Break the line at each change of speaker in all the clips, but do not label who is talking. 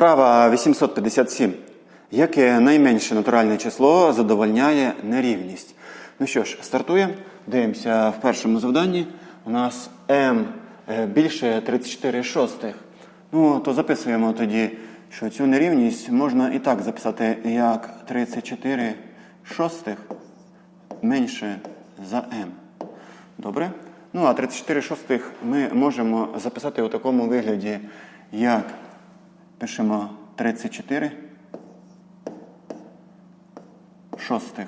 Вправа 857. Яке найменше натуральне число задовольняє нерівність? Ну що ж, стартуємо. Дивимося в першому завданні. У нас m е, більше 34 шостих. Ну, то записуємо тоді, що цю нерівність можна і так записати, як 34 шостих менше за m. Добре? Ну, а 34 шостих ми можемо записати у такому вигляді, як пишемо 34 шостих.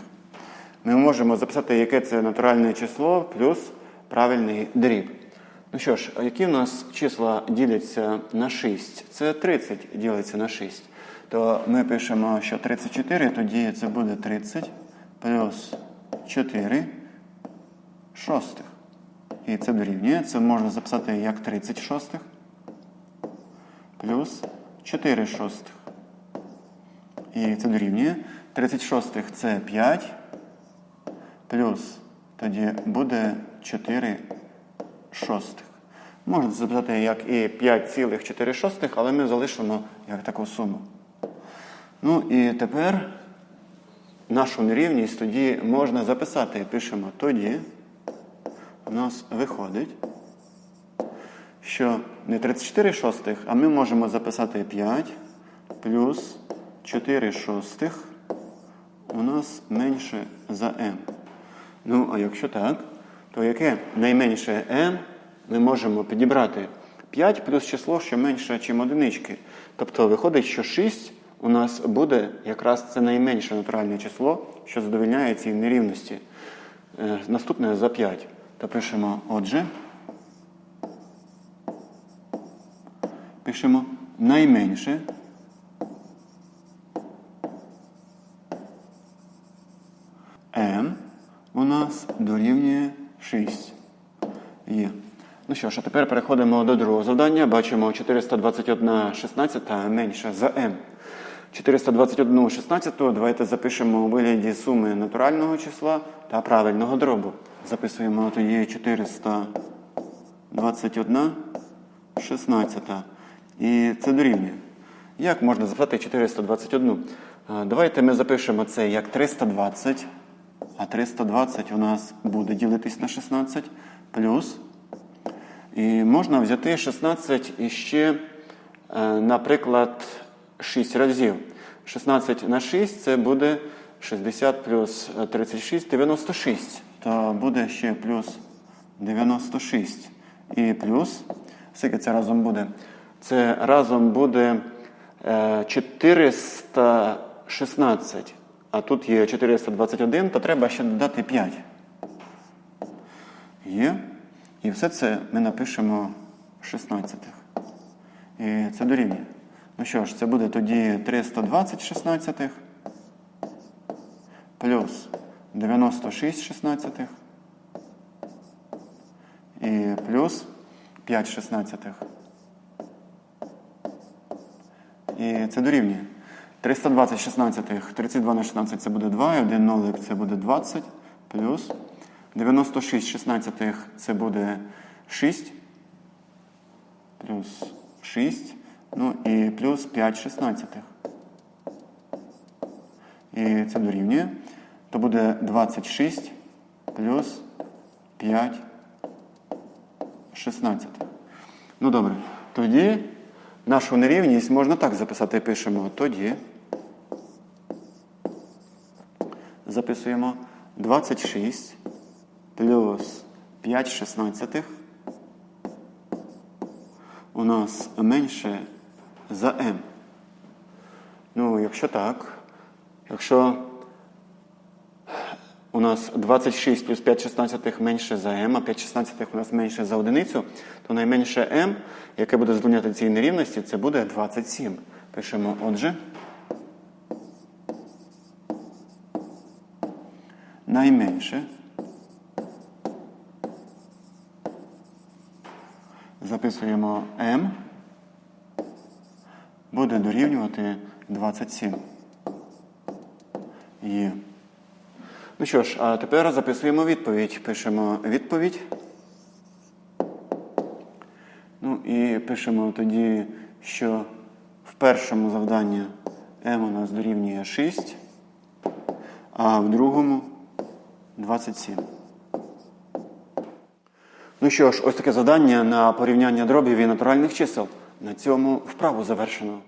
Ми можемо записати, яке це натуральне число плюс правильний дріб. Ну що ж, які в нас числа діляться на 6? Це 30 ділиться на 6. То ми пишемо, що 34, тоді це буде 30 плюс 4 шостих. І це дорівнює. Це можна записати як 30 шостих плюс 4 шостих. І це дорівнює. 36 це 5. Плюс тоді буде 4 шостих. Можна записати як і 5,4 шостих, але ми залишимо як таку суму. Ну і тепер нашу нерівність тоді можна записати. Пишемо тоді. У нас виходить, що не 34 шостих, а ми можемо записати 5 плюс 4 шостих у нас менше за m. Ну, а якщо так, то яке найменше m ми можемо підібрати 5 плюс число, що менше, ніж одинички. Тобто виходить, що 6 у нас буде якраз це найменше натуральне число, що задовольняє цій нерівності. Е, Наступне за 5. То пишемо отже. Пишемо найменше. m у нас дорівнює 6. Є. Ну що ж, а тепер переходимо до другого завдання. Бачимо 421 16 менша за m. 421 16 давайте запишемо у вигляді суми натурального числа та правильного дробу. Записуємо тоді 421 16. І це дорівнює. Як можна записати 421? Давайте ми запишемо це як 320. А 320 у нас буде ділитись на 16 плюс. І можна взяти 16 і ще, е, наприклад, 6 разів. 16 на 6 це буде 60 плюс 36 96. То буде ще плюс 96. І плюс, скільки це разом буде? Це разом буде е, 416. А тут є 421, то треба ще додати 5. Є. І все це ми напишемо 16. І це дорівнює. Ну що ж, це буде тоді 320 16 плюс 96 16 і плюс 5 16. І це дорівнює. 320 16, 32 на 16 це буде 2, і 1 нолик це буде 20, плюс 96 16 це буде 6, плюс 6, ну і плюс 5 16. І це дорівнює. То буде 26 плюс 5 16. Ну добре. Тоді нашу нерівність можна так записати. Пишемо тоді. Записуємо 26 плюс 5 шістнадцятих у нас менше за m. Ну, якщо так, якщо у нас 26 плюс 5 шістнадцятих менше за m, а 5 шістнадцятих у нас менше за одиницю, то найменше m, яке буде здолняти цій нерівності, це буде 27. Пишемо отже. Найменше. Записуємо m. Буде дорівнювати 27. Є. Ну що ж, а тепер записуємо відповідь. Пишемо відповідь. Ну і пишемо тоді, що в першому завданні m у нас дорівнює 6, а в другому 27. Ну що ж, ось таке завдання на порівняння дробів і натуральних чисел. На цьому вправу завершено.